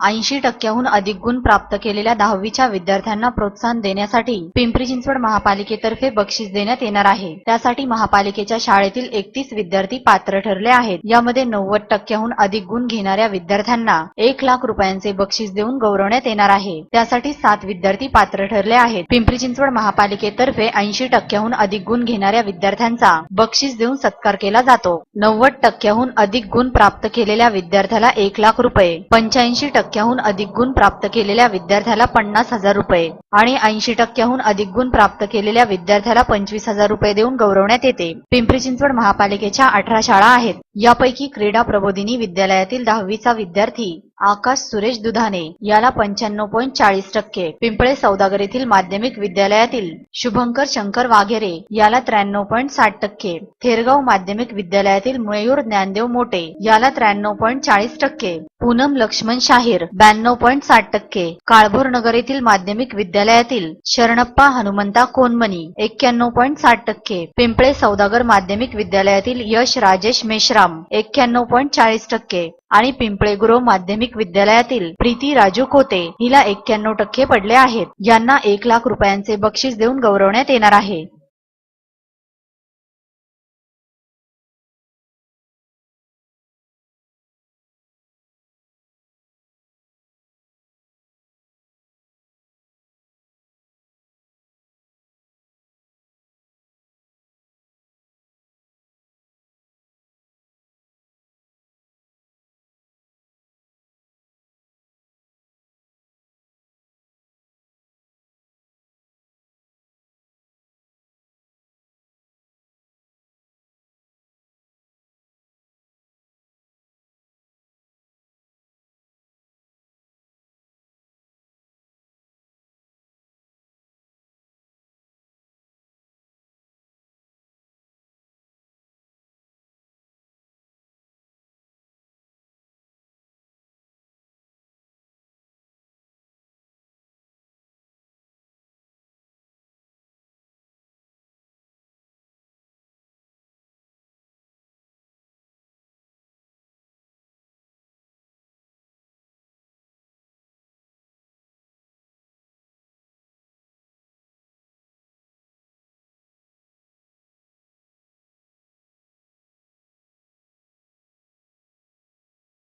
ऐंशी टक्क्याहून अधिक गुण प्राप्त केलेल्या दहावीच्या विद्यार्थ्यांना प्रोत्साहन देण्यासाठी पिंपरी चिंचवड महापालिकेतर्फे बक्षीस देण्यात येणार आहे. त्यासाठी महापालिकेच्या शाळेतील एकतीस विद्यार्थी पात्र ठरले आहेत. यामध्ये नव्वद टक्क्याहून अधिक गुण घेणाऱ्या विद्यार्थ्यांना एक लाख रुपयांचे बक्षीस देऊन गौरवण्यात येणार आहे. त्यासाठी सात विद्यार्थी पात्र ठरले आहेत. पिंपरी चिंचवड महापालिकेतर्फे ऐंशी टक्क्याहून अधिक गुण घेणाऱ्या विद्यार्थ्यांचा बक्षीस देऊन सत्कार केला जातो. नव्वद टक्क्याहून अधिक गुण प्राप्त केलेल्या विद्यार्थ्याला एक लाख रुपये पंच्याऐंशी टक्क्याहून अधिक गुण प्राप्त केलेल्या विद्यार्थ्याला पन्नास हजार रुपये आणि ऐंशी टक्क्याहून अधिक गुण प्राप्त केलेल्या विद्यार्थ्याला पंचवीस हजार रुपये देऊन गौरवण्यात येते. पिंपरी चिंचवड महापालिकेच्या अठरा शाळा आहेत. यापैकी क्रीडा प्रबोधिनी विद्यालयातील दहावीचा विद्यार्थी आकाश सुरेश दुधाने. याला पंच्याण्णव पॉईंट चाळीस टक्के. पिंपळे सौदागर येथील माध्यमिक विद्यालयातील शुभंकर शंकर वाघेरे. याला त्र्याण्णव पॉईंट साठ टक्के. थेरगाव माध्यमिक विद्यालयातील मयूर ज्ञानदेव मोटे. याला त्र्याण्णव पॉईंट चाळीस टक्के. पूनम लक्ष्मण शाहीर ब्याण्णव पॉईंट साठ टक्के. काळभोर नगर येथील माध्यमिक विद्यालयातील शरणप्पा हनुमंता कोनमनी एक्क्याण्णव पॉईंट साठ टक्के. पिंपळे सौदागर माध्यमिक विद्यालयातील यश राजेश मेश्राम एक्क्याण्णव पॉईंट चाळीस टक्के. आणि पिंपळेगुरो माध्यमिक विद्यालयातील प्रीती राजू कोते हिला एक्क्याण्णव टक्के पडले आहेत. यांना एक लाख रुपयांचे बक्षीस देऊन गौरवण्यात येणार आहे.